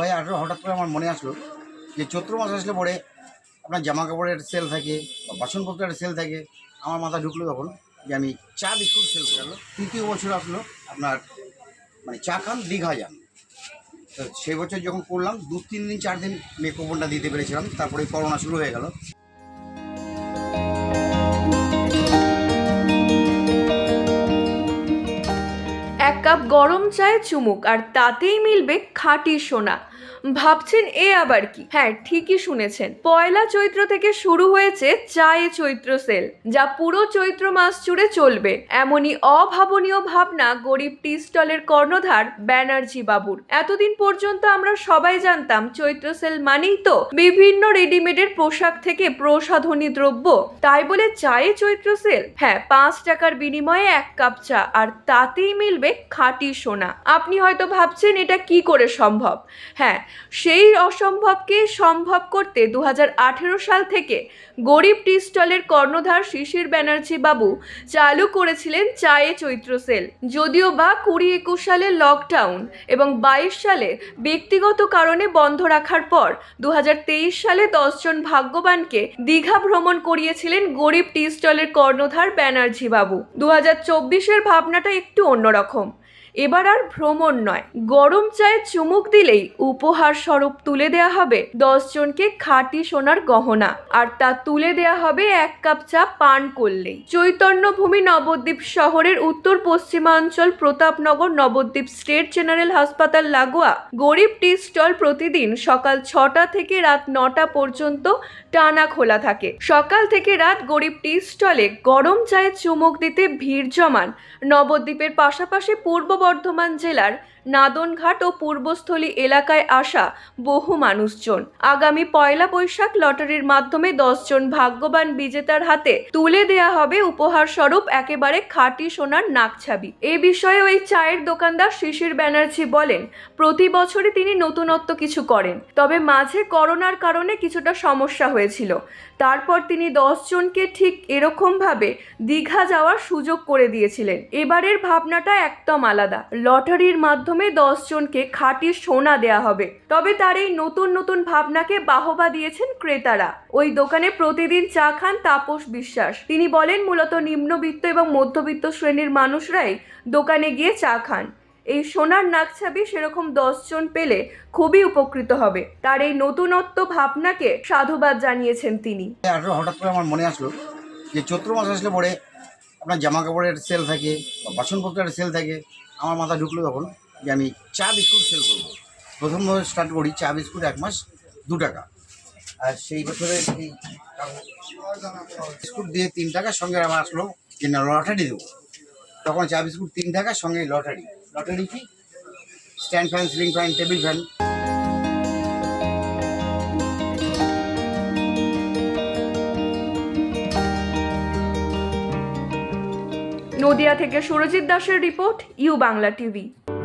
হাজার আঠেরো হঠাৎ করে আমার মনে আসলো যে চৈত্র মাস আসলে পরে আপনার জামা কাপড়ের সেল থাকে বা বাসনপত্রের সেল থাকে। আমার মাথা ঢুকলো তখন যে আমি চা বিস্কুট সেল করে তৃতীয় বছর আসলো আপনার মানে চা খান দীঘা যান। তো সেই বছর যখন করলাম দু তিন দিন, চার দিন মেকোপনটা কুপনটা দিতে পেরেছিলাম। তারপরে করোনা শুরু হয়ে গেল। এক কাপ গরম চায়ে চুমুক আর তাতেই মিলবে খাঁটি সোনা। ভাবছেন এ আবার কি? হ্যাঁ ঠিকই শুনেছেন। পয়লা চৈত্র থেকে শুরু হয়েছে চায়ে চৈত্র সেল, যা পুরো চৈত্র মাস জুড়ে চলবে। এমনই অভাবনীয় ভাবনা গরিব টি স্টলের কর্ণধার ব্যানার্জি বাবুর। এতদিন পর্যন্ত আমরা সবাই জানতাম চৈত্র সেল মানেই তো বিভিন্ন রেডিমেডের পোশাক থেকে প্রসাধনী দ্রব্য। তাই বলে চায়ে চৈত্র সেল? হ্যাঁ পাঁচ টাকার বিনিময়ে এক কাপ চা, আর তাতেই মিলবে খাঁটি সোনা। আপনি হয়তো ভাবছেন এটা কি করে সম্ভব? হ্যাঁ সেই অসম্ভবকে সম্ভব করতে দু হাজার আঠেরো সাল থেকে গরিব টি স্টলের কর্ণধার শিশির ব্যানার্জি বাবু চালু করেছিলেন চায়ে চৈত্র সেল। যদিও বা কুড়ি একুশ সালে লকডাউন এবং বাইশ সালে ব্যক্তিগত কারণে বন্ধ রাখার পর দু হাজার তেইশ সালে দশজন ভাগ্যবানকে দীঘা ভ্রমণ করিয়েছিলেন গরিব টি স্টলের কর্ণধার ব্যানার্জি বাবু। দু হাজার চব্বিশের ভাবনাটা একটু অন্যরকম। এবার আর ভ্রমণ নয়, গরম চায়ে চুমুক দিলেই উপহার স্বরূপ তুলে দেয়া হবে দশজনকে খাঁটি সোনার গহনা। আর তা তুলে দেয়া হবে এক কাপ চা পান করলেই চৈতন্যভূমি নবদ্বীপ শহরের উত্তর পশ্চিমাঞ্চল প্রতাপনগর নবদ্বীপ স্টেট জেনারেল হাসপাতাল লাগোয়া গরিব টি স্টল প্রতিদিন সকাল ছটা থেকে রাত নটা পর্যন্ত টানা খোলা থাকে। সকাল থেকে রাত গরিব টি স্টলে গরম চায়ে চুমুক দিতে ভিড় জমান নবদ্বীপের পাশাপাশি পূর্ব বর্ধমান জেলার নাদনঘাট ও পূর্বস্থলী এলাকায় আসা বহু মানুষজন। আগামী পয়লা বৈশাখ লটারির মাধ্যমে দশজন ভাগ্যবান বিজেতার হাতে তুলে দেয়া হবে উপহার স্বরূপ একেবারে খাঁটি সোনার নাকছাবি। এ বিষয়ে ওই চায়ের দোকানদার শিশির ব্যানার্জি বলেন, প্রতি বছরই তিনি নতুনত্ব কিছু করেন। তবে মাঝে করোনার কারণে কিছুটা সমস্যা হয়েছিল। তারপর তিনি দশজনকে ঠিক এরকমভাবে দীঘা যাওয়ার সুযোগ করে দিয়েছিলেন। এবারের ভাবনাটা একদম আলাদা। লটারির মাধ্যমে দশজনকে খাঁটি সোনা দেয়া হবে। তবে তার এই নতুন নতুন ভাবনাকে বাহবা দিয়েছেন ক্রেতারা। ওই দোকানে প্রতিদিন চা খান তাপস বিশ্বাস। তিনি বলেন, মূলত নিম্নবিত্ত এবং মধ্যবিত্ত শ্রেণির মানুষরাই দোকানে গিয়ে চা খান। এই সোনার নাকছাবি সেরকম দশজন পেলে খুবই উপকৃত হবে। তার এই নতুনত্ব ভাবনাকে সাধুবাদ জানিয়েছেন তিনি। হঠাৎ করে আমার মনে আসলো যে চৈত্র মাস আসলে পরে আপনার জামা কাপড়ের সেল থাকে বাসনপত্রের সেল থাকে, আমার মাথা ঢুকলো তখন। যে আমি চা বিস্কুট সেল করব। প্রথম স্টার্ট করি, চা বিস্কুট এক মাস দু টাকা। আর সেই বছরে বিস্কুট দিয়ে তিন টাকার সঙ্গে আমার আসলো যে না লটারি দেবো। তখন চা বিস্কুট তিন টাকার সঙ্গে লটারি লটারি কি? Stand fan ceiling fan table fan Nadia থেকে সুরজিৎ দাসের report, U Bangla TV.